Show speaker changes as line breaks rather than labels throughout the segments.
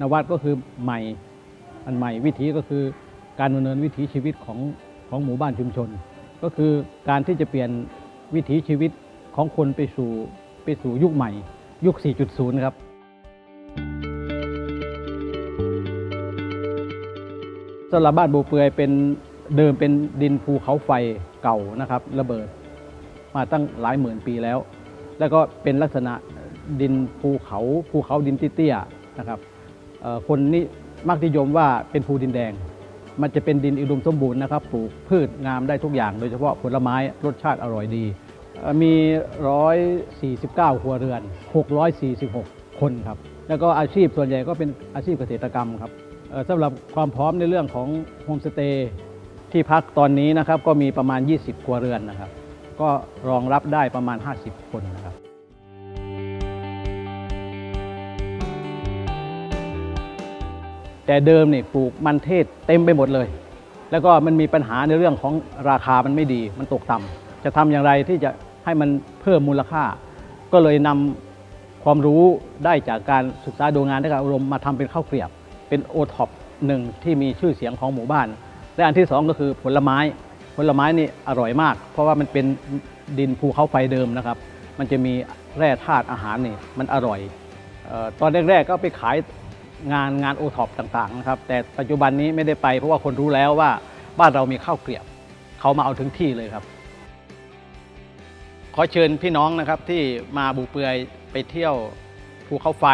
นวัตก็คือใหม่อันใหม่วิถีก็คือการดำเนินวิถีชีวิตของของหมู่บ้านชุมชน ก็คือการที่จะเปลี่ยนวิถีชีวิตของคนไปสู่ไปสู่ยุคใหม่ ยุค 4.0 ครับสำหรับบ้านบูเปือยเป็นเดิมเป็นดินภูเขาไฟเก่านะครับ ระเบิด มาตั้งหลายหมื่นปีแล้ว แล้วก็เป็นลักษณะดินภูเขาภูเขาดินเตี้ยๆนะครับ คนนี่มักนิยมว่าเป็นภูดินแดง มันจะเป็นดินอุดมสมบูรณ์นะครับ ปลูกพืชงามได้ทุกอย่าง โดยเฉพาะผลไม้รสชาติอร่อยดีเอ่อมี 149 ครัวเรือน 646 คนครับ แล้วก็อาชีพส่วนใหญ่ก็เป็นอาชีพเกษตรกรรมครับสำหรับความพร้อมในเรื่องของโฮมสเตย์ที่พักตอนนี้นะครับก็มีประมาณ 20 ครัวเรือนนะครับ ก็รองรับได้ประมาณ 50 คนนะครับ แต่เดิมเนี่ยปลูกมันเทศเต็มไปหมดเลย แล้วก็มันมีปัญหาในเรื่องของราคามันไม่ดี มันตกต่ำจะทำอย่างไรที่จะให้มันเพิ่มมูลค่า ก็เลยนำความรู้ได้จากการศึกษาดูงานและการอบรมมาทำเป็นข้าวเกลียบ เป็นโอท็อปหนึ่งที่มีชื่อเสียงของหมู่บ้าน และอันที่สองก็คือผลไม้ ผลไม้นี่อร่อยมาก เพราะว่ามันเป็นดินภูเขาไฟเดิมนะครับ มันจะมีแร่ธาตุอาหารนี่มันอร่อยออตอนแรกๆก็ไปขาย งานงานโอท็อปต่างๆนะครับแต่ปัจจุบันนี้ไม่ได้ไปเพราะว่าคนรู้แล้วว่าบ้านเรามีข้าวเกลียบเขามาเอาถึงที่เลยครับ ขอเชิญพี่น้องนะครับที่มาบูเปือยไปเที่ยวภูเขาไฟ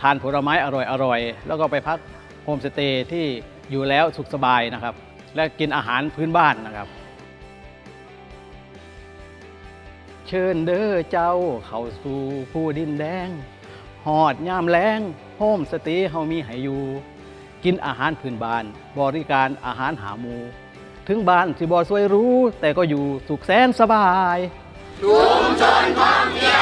ทานผลไม้อร่อยๆ แล้วก็ไปพักโฮมสเตย์ที่อยู่แล้วสุขสบายนะครับ และกินอาหารพื้นบ้านนะครับ เชิญเด้อเจ้าเข้าสู่ผู้ดินแดง หอดย่ามแรงโฮมสเตย์เฮามีให้อยู่ กินอาหารพื้นบ้าน บริการอาหารหาหมู ถึงบ้านสิบ่สวยรู้ แต่ก็อยู่สุขแสนสบาย
ชุมชนท่องเที่ยว